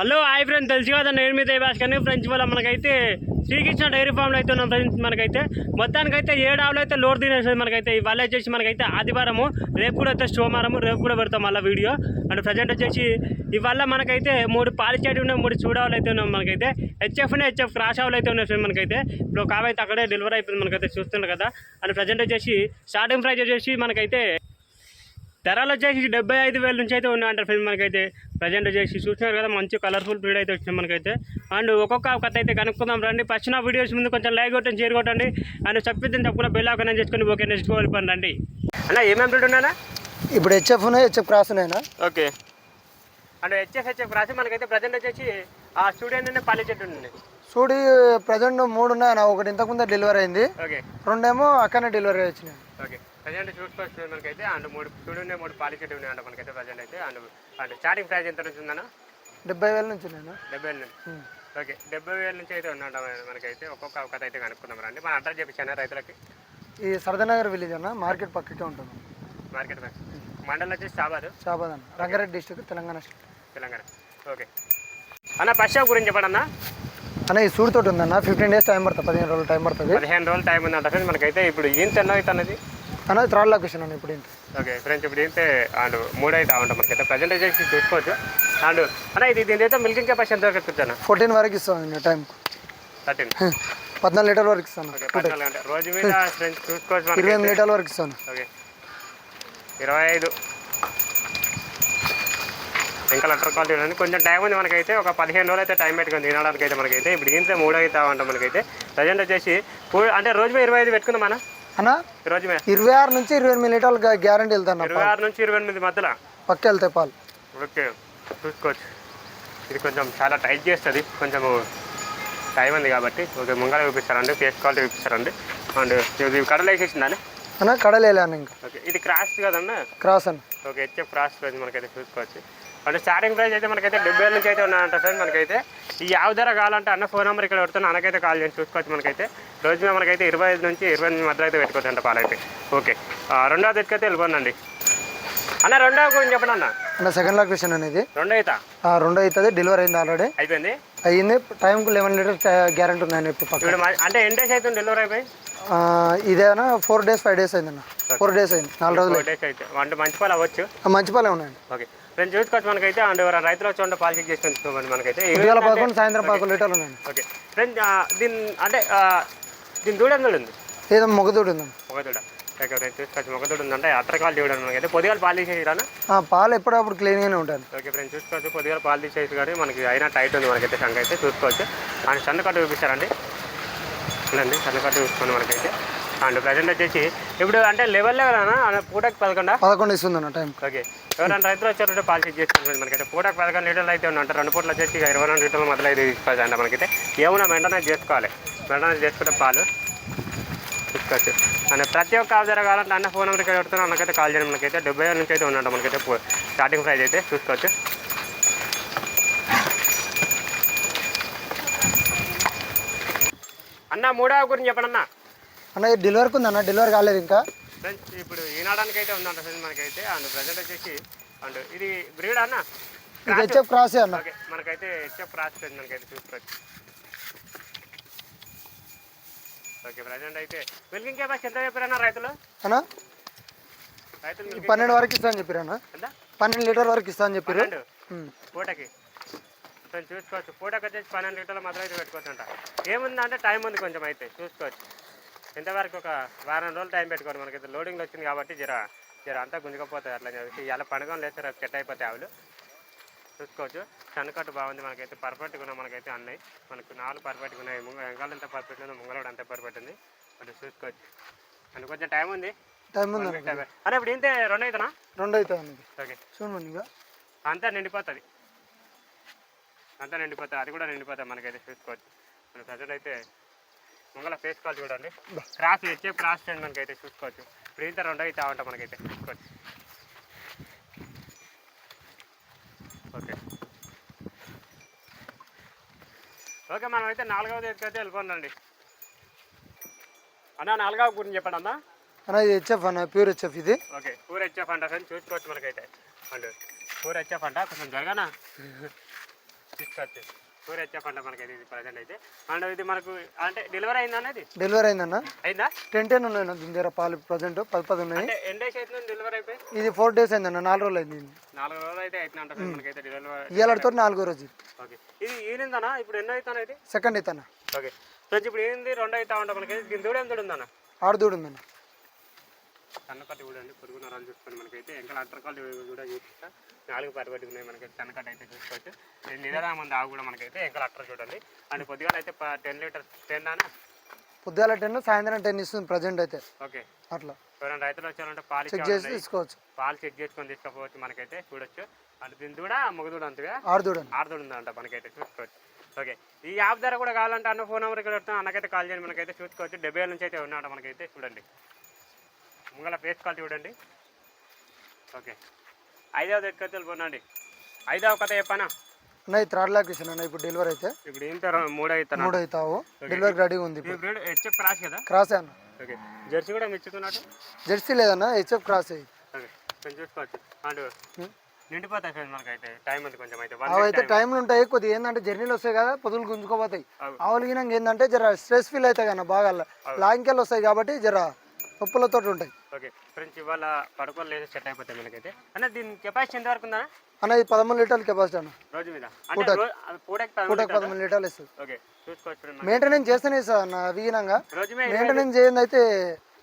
Hello hi friends తెలుసు కదా నేను మీద భాస్కర్ని ఫ్రెండ్స్ వల్ల మనకైతే శ్రీకృష్ణ డైరీ ఫామ్లో అయితే ఉన్నాం ఫ్రెండ్స్ మనకైతే. మొత్తానికైతే ఏడు ఆవులు అయితే లోడ్ తినేస్తుంది మనకైతే ఇవాళ వచ్చేసి మనకైతే ఆదివారము రేపు కూడా అయితే సోమవారము రేపు కూడా పెడతాం మళ్ళీ వీడియో. అండ్ ప్రజెంట్ వచ్చేసి ఇవాళ మనకైతే మూడు పాలిచేటి ఉన్నాయి మూడు చూడావులు అయితే ఉన్నాం మనకైతే. హెచ్ఎఫ్ హెచ్ఎఫ్ క్రాష్ ఆవులు అయితే ఉన్నాయి ఫ్రెండ్ మనకైతే. ఇప్పుడు ఒక అక్కడే డెలివరీ అయిపోయింది మనకైతే చూస్తున్నారు కదా. అండ్ ప్రజెంట్ వచ్చేసి స్టార్టింగ్ ప్రైస్ వచ్చేసి మనకైతే ధరలు వచ్చేసి డెబ్బై ఐదు వేల నుంచి అయితే ఉన్నాయంటారు ఫ్రెండ్ మనకైతే. ప్రజెంట్ వచ్చేసి చూస్తున్నారు కదా మంచి కలర్ఫుల్ బ్రీడ్ అయితే వచ్చింది మనకైతే. అండ్ ఒక్కొక్క కథ అయితే కనుక్కుందాం రండి. ఫస్ట్ నా వీడియోస్ ముందు కొంచెం లైక్ కొట్టండి షేర్ కొట్టండి. అండ్ చెప్పిద్దని తప్పకుండా బెల్ ఆకనే చేసుకొని ఓకే నెక్స్ట్ వెళ్ళిపోండి రండి. అన్న ఏమేమి బ్రీడ్ ఉన్నానా ఇప్పుడు హెచ్ఎఫ్ ఉన్నాయి హెచ్ఎఫ్ క్రాస్ ఉన్నాయనా ఓకే. అండ్ హెచ్ఎఫ్ హెచ్ఎఫ్ రాసి మనకైతే ప్రజెంట్ వచ్చేసి ఆ స్టూడియో నుండి పల్లె చెట్టు ఉంది చూడి ప్రజెంట్ మూడు ఉన్నాయన్న ఒకటి ఇంతకుముందే డెలివరీ అయింది. ఓకే. రెండేమో అక్కడనే డెలివరీ వచ్చినాయి. ఓకే. ప్రజెంట్ చూసుకోవచ్చు మనకైతే అండ్ మూడు ఉన్నాయి మూడు పాలి చెట్టు ఉన్నాయి అంట మనకైతే ప్రజెంట్ అయితే. అండ్ అండ్ స్టార్టింగ్ ప్రైస్ ఎంత నుంచి ఉందన్న? డెబ్బై వేల నుంచి ఉన్నాయన్నా డెబ్బై వేల నుంచి. ఓకే డెబ్బై వేల నుంచి అయితే ఉన్నాడ మనకైతే. ఒక్కొక్క అవకాశం అయితే కనుక్కుందాం రండి. మన అడ్రస్ చెప్పించాను రైతులకి. ఈ సరదానగర్ విలేజ్ అన్న మార్కెట్ పక్కకే ఉంటుంది. మార్కెట్ బ్యాంక్ మండలం వచ్చేసి సాబాద్ షాబాద్ అన్న. Rangareddy district Telangana state. Telangana. Okay. అన్న షాప్ గురించి చెప్పండి అన్న అన్న ఈ సూడితోటి ఉందన్న. ఫిఫ్టీన్ డేస్ టైం పడుతుంది పదిహేను రోజులు టైం పడుతుంది. పదిహేను రోజులు టైం ఉందంట ఫ్రెండ్స్ మనకైతే ఇప్పుడు ఏం తెల్ల అన్నది అన్న థర్డ్ లొకేషన్ అన్న ఇప్పుడు ఏంటి ఓకే ఫ్రెండ్స్ ఇప్పుడు ఏంటే అండ్ మూడు అయితే ఉంటాం మనకైతే ప్రజెంట్ చేసి చూసుకోవచ్చు. అండ్ అన్న ఇది దీని అయితే మిల్కింగ్ కెపాసిటీ ఎంత వరకు ఫోర్టీన్ వరకు ఇస్తాను టైం థర్టీన్ పద్నాలుగు లీటర్ల వరకు ఇస్తాను రోజు మీద ఫ్రెండ్స్ చూసుకోవచ్చు ఇరవై ఎనిమిది లీటర్ల వరకు ఇస్తాను. ఓకే. ఇరవై ఐదు. ఇంకా లెటర్ క్వాలిటీ ఉంది కొంచెం టైం ఉంది మనకైతే. ఒక పదిహేను రోజులు అయితే టైం పెట్టుకుంది తినడానికి అయితే మనకైతే. ఇప్పుడు ఇంత మూడు అవుతా ఉంటాం మనకైతే ప్రజెంట్ వచ్చేసి అంటే రోజు మీద ఇరవై ఐదు పెట్టుకుందాం మన అన్న? ఇరవై ఆరు నుంచి ఇరవై ఎనిమిది లీటర్లు గ్యారంటీ వెళ్తాను ఇరవై ఆరు నుంచి ఇరవై ఎనిమిది మధ్యలో. పక్క వెళ్తాయి పాలు. ఓకే చూసుకోవచ్చు. ఇది కొంచెం చాలా టైట్ చేస్తుంది. కొంచెము టైం ఉంది కాబట్టి. ఓకే ముంగల చూపిస్తారండి ఫేస్ క్వాలిటీ చూపిస్తారండి అండ్ ఇది కడలు వేసేసిందని? అన్న కడలేలే అన్న ఇంకా. ఓకే ఇది క్రాస్ కదన్నా? క్రాస్ అన్న. ఓకే హెచ్ఎఫ్ క్రాస్ ప్రైస్ మనకైతే చూసుకోవచ్చు. అంటే స్టార్టింగ్ ప్రైస్ అయితే మనకైతే డెబ్బై నుంచి అయితే ఉన్నాయంట సార్ మనకైతే. ఈ యావ ధర కావాలంటే అన్న ఫోన్ నెంబర్ ఇక్కడ పెడుతున్నా అన్నకైతే కాల్ చేసి చూసుకోవచ్చు మనకైతే. రోజు మీద మనకైతే ఇరవై ఐదు నుంచి ఇరవై ఎనిమిది మధ్య అయితే పెట్టుకోవచ్చు అంట పాలైతే ఓకే. రెండవ ఎత్తుకైతే వెళ్ళిపోండి అన్న రెండవ గురించి చెప్పండి అన్న. అన్న సెకండ్ లొకేషన్ అనేది రెండో అవుతా రెండో అవుతుంది డెలివరీ అయింది ఆల్రెడీ అయిపోయింది? అయ్యింది టైంకు లెవెన్ లీటర్స్ గ్యారంటీ ఉందని ఇప్పుడు అంటే ఎన్ని డేస్ అవుతుంది డెలివరీ అయిపోయి? ఇదేనా ఫోర్ డేస్ ఫైవ్ డేస్ అయిందన్న ఫోర్ డేస్ అయింది నాలుగు రోజులు. అయితే. అంటే మంచి పాలు అవ్వచ్చు. మంచి పాలే ఉన్నాయండి. ఓకే. ఫ్రెండ్స్ చూసుకోవచ్చు మనకైతే అండ్ ఎవరైనా రైతులు వచ్చి ఉంటే పాలు చెక్ చేసి ఉంచుకోమని మనకైతే. పదకొండు సాయంత్రం పదకొండు లీటర్లు ఉన్నాయండి ఓకే. ఫ్రెండ్ దీని అంటే దీని దూడ ఎంత ఉంది? ఏదో మొగదూడు ఉందండి మొగదూడ. ఓకే ఫ్రెండ్స్ చూసుకోవచ్చు మొగదూడ ఉందంటే అట్రకాలు చూడండి మనకైతే. పొద్దుగాల పాలు ఆ, పాలు ఎప్పుడప్పుడు క్లీన్గానే ఉంటాయి. ఓకే ఫ్రెండ్స్ చూసుకోవచ్చు పొద్దుగాల పాలు తీసేసి కానీ మనకి అయినా టైట్ ఉంది మనకైతే సంఘ అయితే చూసుకోవచ్చు. అండ్ సన్న కట్టు చూపిస్తారండి చూడండి సన్న కట్టు చూసుకోండి మనకైతే. అండ్ ప్రజెంట్ వచ్చేసి ఇప్పుడు అంటే లెవెల్ లెవెల్ పూటకి పదకొండా? పదకొండు ఇస్తుందన్న టైం ఓకే ఎవరైనా రైతులు వచ్చారంటే పాలు చెక్ చేసుకోండి మనకైతే. పూటకు పదకొండు లీటర్లు అయితే ఉందంట రెండు పూటలు వచ్చేసి ఇరవై రెండు లీటర్లు మొదలైతే తీసుకోవాలి అంట మనకైతే. ఏమన్నా వెంటనే చేసుకోవాలి. వెంటనే చేసుకుంటే పాలు తీసుకోవచ్చు అండ్ ప్రతి ఒక్క ధర కావాలంటే అన్న ఫోన్ నెంబర్కి పెడుతున్నా. అన్నకైతే కాల్ చేయండి మనకైతే. డెబ్బై వేల నుంచి అయితే ఉందంట మనకైతే స్టార్టింగ్ ప్రైస్ అయితే చూసుకోవచ్చు. అన్న మూడవ గురించి చెప్పండి అన్న అన్న ఇది డెలివరీకి ఉందన్న డెలివరీ కాలేదు ఇంకా. ఫ్రెండ్స్ ఇప్పుడు ఈనాడానికి అయితే ఉందంట ఫ్రెండ్స్ మనకైతే. అండ్ ప్రజెంట్ వచ్చేసి అండ్ ఇది బ్రీడ్ అన్న? ఇది హెచ్ఎఫ్ క్రాసే అన్న. ఓకే మనకైతే హెచ్ఎఫ్ రాస్తుంది మనకైతే చూసుకోవచ్చు. ఓకే ప్రజెంట్ అయితే. మిల్కింగ్ కెపాసిటీ ఎంత చెప్పారన్న రైతులు? అన్న రైతులు పన్నెండు వరకు ఇస్తా అని చెప్పారు అన్న. పన్నెండు లీటర్ వరకు ఇస్తా అని చెప్పారు పూటకి? ఫ్రెండ్స్ చూసుకోవచ్చు. పూటకి వచ్చేసి పన్నెండు లీటర్ల మాత్రం అయితే పెట్టుకోవచ్చు అంట. ఏముందంటే టైం ఉంది కొంచెం అయితే. చూసుకోవచ్చు. ఇంతవరకు ఒక వారం రోజులు టైం పెట్టుకోవాలి మనకైతే లోడింగ్ వచ్చింది కాబట్టి జర జర అంతా గుంజుకపోతుంది అట్లా చెప్పి ఇలా పండుగ రేపు సెట్ అయిపోతాయి ఆవులు. చూసుకోవచ్చు. సన్నకట్టు బాగుంది మనకైతే. పర్ఫెక్ట్గా ఉన్నాయి మనకైతే అన్నీ మనకు నాలుగు పర్ఫెక్ట్గా ఉన్నాయి. వెంకాలు ఎంత పర్ఫెక్ట్ ఉందో ముంగలోడు అంత పర్ఫెక్ట్ ఉంది. అది చూసుకోవచ్చు. అండ్ కొంచెం టైం ఉంది. టైం ఉందన్న అరే ఇప్పుడు ఇంతే రెండు అవుతానా రెండు అవుతుంది ఓకే. చూడండి అంతా నిండిపోతుంది. అంతా నిండిపోతుంది. అది కూడా నిండిపోతుంది మనకైతే. చూసుకోవచ్చు. మన ప్రజెంట్ అయితే ముంగల ఫేస్ కాల్ చూడండి. క్రాస్ వచ్చే క్రాస్ చేయండి మనకైతే చూసుకోవచ్చు. ఇప్పుడు ఇంత రెండు అయితే ఉంటాం మనకైతే. చూసుకోవచ్చు. ఓకే ఓకే మనం అయితే నాలుగవది ఎత్తుకైతే వెళ్ళిపోండి అన్న నాలుగవ గురించి చెప్పండి అన్న. అన్న ఇది హెచ్ఎఫ్ అన్న ప్యూర్ హెచ్ఎఫ్ ఇది. ఓకే కూర హెచ్ఎఫ్ అంట ఫ్రెండ్స్ చూసుకోవచ్చు మనకైతే. అండ్ కూర హెచ్ఎఫ్ అంట కొంచెం జరగనా? తీసుకోవచ్చు సూర్య వచ్చే పంట మనకైతే ఇది ప్రజెంట్ అయితే అండ్ ఇది మనకు అంటే డెలివరీ అయిందా అనేది డెలివరీ అయిందన్న. అయిందా? టెన్ టెన్ ఉన్నాయి దీని దగ్గర పాలు ప్రజెంట్ పది పది ఉన్నాయి. ఎన్ని డేస్ అవుతుంది? డెలివరీ అయిపోయి ఇది ఫోర్ డేస్ అయిందన్న నాలుగు రోజులు అయింది. నాలుగు రోజులు అయితే అవుతుంది అంట మనకైతే డెలివరీ ఇవాళతో నాలుగో రోజు. ఓకే. ఇది ఈనిందనా ఇప్పుడు ఎన్నో అవుతాను ఇది సెకండ్ ఇతన ఓకే. ఫ్రెండ్స్ ఇప్పుడు ఏంది రెండు అవుతా ఉంటా మనకి దీని దూడ ఎంత ఉందన్న? ఆడదూడు ఉందన్న. సన్నకట్ట కూడా అండి పొడుగు నరాలు చూసుకొని మనకైతే ఇంకా అట్టరకాలు కూడా చూపిస్తా. నాలుగు పరిపట్టి ఉన్నాయి మనకి సన్నకట్ట అయితే చూసుకోవచ్చు. ఇది నిదానం ఉంది ఆవు కూడా మనకైతే ఇంకా అట్టర్ చూడండి. అండ్ కొద్దిగా అయితే టెన్ లీటర్ టెన్ అనా పొద్దుగాల టెన్ సాయంత్రం టెన్ ఇస్తుంది ప్రజెంట్ అయితే. ఓకే. అట్లా. ఎవరైనా రైతులు వచ్చారంటే పాలు చెక్ చేసి తీసుకోవచ్చు. పాలు చెక్ చేసుకొని తీసుకోవచ్చు మనకైతే చూడొచ్చు. అండ్ దీని కూడా మొగదూడ అంతగా? ఆడదూడని ఆరుదోడు ఉందంట మనకైతే చూసుకోవచ్చు. ఓకే. ఈ యాప్ ధర కూడా కావాలంటే అన్న ఫోన్ నెంబర్ ఇక్కడ అన్నకైతే కాల్ చేయండి మనకైతే చూసుకోవచ్చు. డెబ్బై ఏళ్ళ నుంచి అయితే ఉన్నాడు మనకైతే చూడండి. ముంగల ఫేస్ కాల్ చూడండి. ఓకే ఐదవ ఎక్కడికి వెళ్ళిపోనండి ఐదవ కథ చెప్పానా? అన్న ఇది థర్డ్ లాక్ అన్న ఇప్పుడు డెలివరీ అయితే. ఇప్పుడు ఏం మూడు అవుతాను మూడు అవుతావు డెలివరీ రెడీగా ఉంది హెచ్ఎఫ్ క్రాస్ కదా? క్రాస్ అన్న. ఓకే జెర్సీ కూడా మెచ్చుకున్నట్టు జెర్సీ లేదన్న హెచ్ఎఫ్ క్రాస్ అయ్యి ఓకే కొంచెం చూసుకోవచ్చు. అండ్ హ్మ్. నిండిపోతాయి ఫ్రెండ్స్ మనకైతే. టైం ఉంది కొంచెం అయితే. అవి అయితే టైంలు ఉంటాయి కొద్దిగా ఏంటంటే జర్నీలు వస్తాయి కదా పొదులు గుంజుకోపోతాయి. ఆవులు గినంగా ఏంటంటే జర స్ట్రెస్ ఫీల్ అవుతాయి కదా బాగా లాంకెళ్ళి వస్తాయి కాబట్టి జర నొప్పులతో ఉంటాయి ఓకే. ఫ్రెండ్స్ ఇవాళ పడుకోలు లేదు సెట్ అయిపోతాయి మనకైతే అన్న దీని కెపాసిటీ ఎంత వరకు ఉందా అన్న ఇది పదమూడు లీటర్ల కెపాసిటీ అన్న. రోజు మీద. అంటే రో- అది పూటకి పదమూడు పూటకు లీటర్లా? పదమూడు లీటర్లు ఇస్తుంది ఓకే. చూసుకోవచ్చు మెయింటెనెన్స్ చేస్తేనే ఇస్తుంది అన్న వీగినంగా రోజు మీద మెయింటెనెన్స్ చేయండి అయితే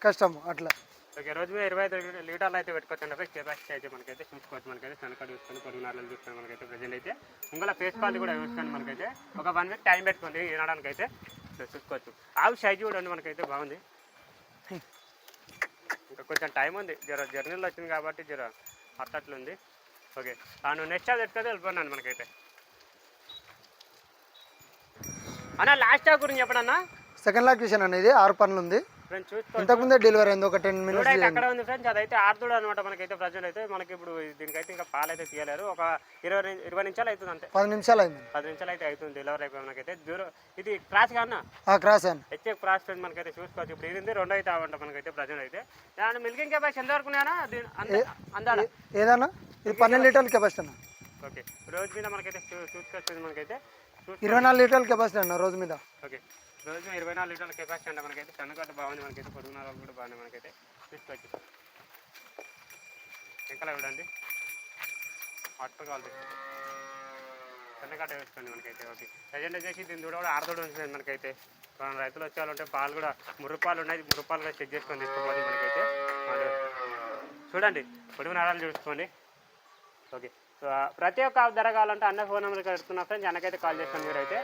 కష్టం అట్లా. ఓకే రోజు మీద ఇరవై ఐదు లీటర్లు అయితే పెట్టుకోవచ్చు అంటే కెపాసిటీ అయితే మనకైతే చూసుకోవచ్చు మనకైతే సనకాడు చూసుకొని పొరుగునారులు చూసుకొని మనకైతే ప్రజెంట్ అయితే. ఇంకా ఫేస్ కాల్ కూడా చూసుకొని మనకైతే ఒక వన్ వీక్ టైం పెట్టుకోండి వినడానికి అయితే చూసుకోవచ్చు. ఆవు సైజ్ చూడండి మనకైతే బాగుంది. ఇంకా కొంచెం టైం ఉంది. జర జర్నీలో వచ్చింది కాబట్టి జర అట్టట్లుంది. ఓకే. తాను నెక్స్ట్ అది ఎట్టుకదే వెళ్ళిపోయినాను మనకైతే. అన్న లాస్ట్ స్టాక్ గురించి చెప్పడన్నా? సెకండ్ లాక్ విషయం అనేది ఆరు పనులు ఉంది ఫ్రెండ్స్ చూసుకో. ఇంతకుముందే డెలివరీ అయింది ఒక టెన్ మినిట్స్ అయితే అక్కడ ఉంది ఫ్రెండ్స్ అదైతే ఆర్దుడు అనమాట మనకైతే ప్రజెంట్ అయితే మనకి ఇప్పుడు దీనికైతే ఇంకా పాలు అయితే తీయలేరు ఒక ఇరవై ఇరవై నిమిషాలు అవుతుంది అంతే. పది నిమిషాలు అయింది. పది నిమిషాలు అయితే అవుతుంది డెలివరీ అయిపోయి మనకైతే. దూరం ఇది క్రాస్ కన్నా ఆ క్రాస్ అన్న. హెచ్ఎఫ్ క్రాస్ ఫ్రెండ్ మనకైతే చూసుకోవచ్చు. ఇప్పుడు ఇది రెండు అయితే అవంట మనకైతే ప్రజెంట్ అయితే దాని మిల్కింగ్ కెపాసిటీ ఎంత వరకు అందాల ఏదన్నా? ఇది పన్నెండు లీటర్ల కెపాసిటీ అన్న. ఓకే. రోజు మీద మనకైతే చూసుకోవచ్చు మనకైతే. ఇరవై నాలుగు లీటర్ల కెపాసిటీ అన్న రోజు మీద. ఓకే. రోజు ఇరవై నాలుగు లీటర్ల కెపాసిటీ అంటే మనకైతే సన్నగడ్డ బాగుంది మనకైతే పొడుగునారు కూడా బాగుంది మనకైతే. చూసుకోవచ్చు ఇంకా చూడండి. అట్టు కావాలి సన్నగడ్డ వేసుకోండి మనకైతే ఓకే. ప్రజెంట్ వచ్చేసి దీని దూడ కూడా ఆరుదోడు ఉంటుంది మనకైతే. మన రైతులు వచ్చేవాళ్ళంటే పాలు కూడా మురుపాలు ఉన్నాయి మురుపాలు కూడా చెక్ చేసుకొని తీసుకోవాలి మనకైతే. చూడండి పొడుగు నరాలు చూసుకోండి. ఓకే. సో ప్రతి ఒక్క ధర కావాలంటే అన్న ఫోన్ నెంబర్ పెడుతున్నా ఫ్రెండ్స్ అన్నకైతే కాల్ చేసుకోండి మీరైతే.